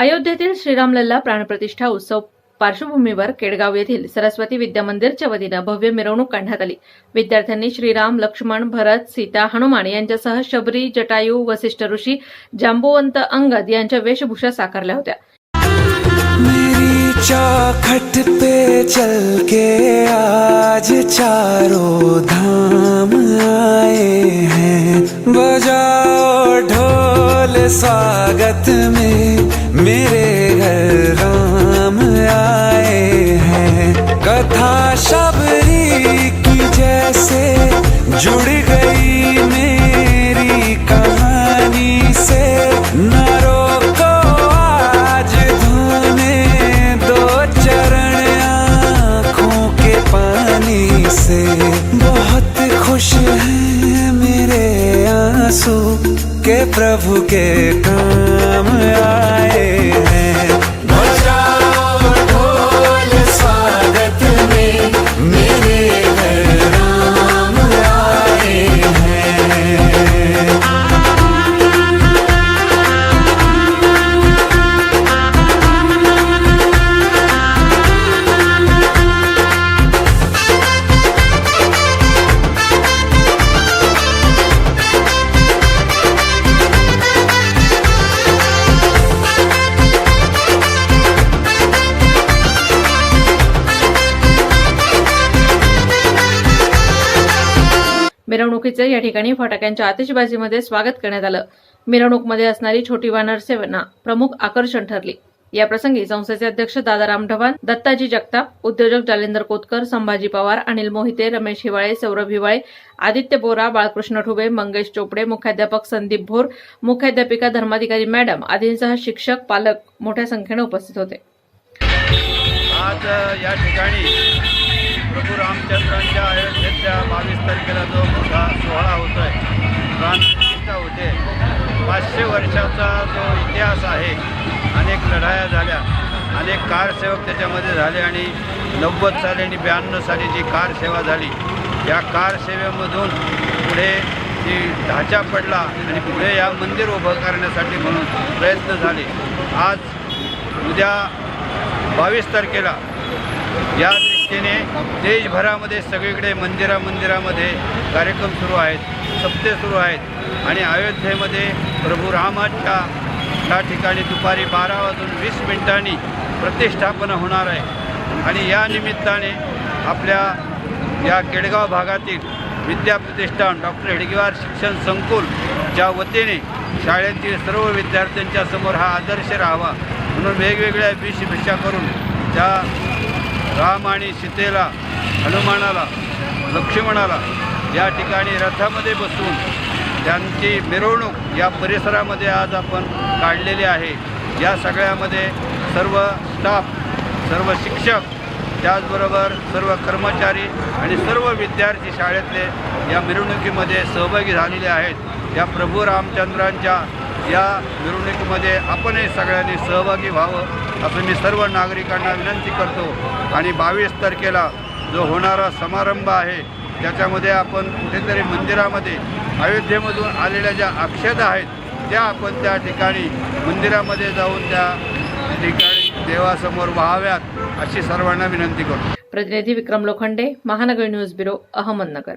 अयोध्येतील श्रीरामलल्ला प्राणप्रतिष्ठा उत्सव पार्श्वभूमीवर केडगाव येथील सरस्वती विद्या मंदिरच्या वतीनं भव्य मिरवणूक काढण्यात आली. विद्यार्थ्यांनी श्रीराम लक्ष्मण भरत सीता हनुमान यांच्यासह शबरी जटायू वसिष्ठ ऋषी जांबुवंत अंगद यांच्या वेशभूषा साकारल्या होत्या. चौखट पे चल के आज चारों धाम आए हैं। बजा स्वागत में मेरे घर राम आए हैं। कथा शबरी की जैसे जुड़ गई मेरी कहानी से। न आज धोने दो चरण आँखों के पानी से। बहुत खुश हैं मेरे आँसू। के प्रभु के काम आए। मिरवणुकीचे या ठिकाणी फटाक्यांच्या आतिषबाजीमध्ये स्वागत करण्यात आलं. मिरवणूकमध्ये असणारी छोटी वानर सेना प्रमुख आकर्षण ठरली. या प्रसंगी संस्थेचे अध्यक्ष दादाराम ढवाण दत्ताजी जगताप उद्योजक जालेंदर कोतकर संभाजी पवार अनिल मोहिते रमेश हिवाळे सौरभ हिवाळे आदित्य बोरा बाळकृष्ण ठुबे मंगेश चोपडे मुख्याध्यापक संदीप भोर मुख्याध्यापिका धर्माधिकारी मॅडम आदींसह शिक्षक पालक मोठ्या संख्येने उपस्थित होते. आज या ठिकाणी प्रभू रामचंद्रांच्या अयोध्येच्या बावीस तारखेला जो मोठा सोहळा होतो आहे प्राणप्रतिष्ठा होते पाचशे वर्षाचा जो इतिहास आहे अनेक लढाया झाल्या अनेक कारसेवक त्याच्यामध्ये झाले आणि नव्वद साली आणि ब्याण्णव साली जी कारसेवा झाली या कारसेवेमधून पुढे जी ढाचा पडला आणि पुढे या मंदिर उभं करण्यासाठी म्हणून प्रयत्न झाले. आज उद्या बावीस तारखेला या दृष्टीने देशभरामध्ये सगळीकडे मंदिरा मंदिरामध्ये कार्यक्रम सुरू आहेत सप्ते सुरू आहेत. आणि अयोध्येमध्ये प्रभू रामाच्या त्या ठिकाणी दुपारी बारा वाजून वीस मिनिटांनी प्रतिष्ठापना होणार आहे. आणि या निमित्ताने आपल्या या केडगाव भागातील विद्याप्रतिष्ठान डॉक्टर हेडगेवार शिक्षण संकुल ज्या वतीने शाळेतील सर्व विद्यार्थ्यांच्या समोर हा आदर्श राहावा म्हणून वेगवेगळ्या विषभिषा करून त्या राम आणि सीतेला हनुमानाला लक्ष्मणाला या ठिकाणी रथामध्ये बसून त्यांची मिरवणूक या परिसरामध्ये आज आपण काढलेली आहे. या सगळ्यामध्ये सर्व स्टाफ सर्व शिक्षक त्याचबरोबर सर्व कर्मचारी आणि सर्व विद्यार्थी शाळेतले या मिरवणुकीमध्ये सहभागी झालेले आहेत. या प्रभू रामचंद्रांच्या या मिरवणुकीमध्ये आपणही सगळ्यांनी सहभागी व्हावं असं मी सर्व नागरिकांना विनंती करतो. आणि बावीस तारखेला जो होणारा समारंभ आहे त्याच्यामध्ये आपण कुठेतरी मंदिरामध्ये अयोध्येमधून आलेल्या ज्या अक्षता आहेत त्या आपण त्या ठिकाणी मंदिरामध्ये जाऊन त्या ठिकाणी देवासमोर व्हाव्यात अशी सर्वांना विनंती करतो. प्रतिनिधी विक्रम लोखंडे महानगर न्यूज ब्युरो अहमदनगर.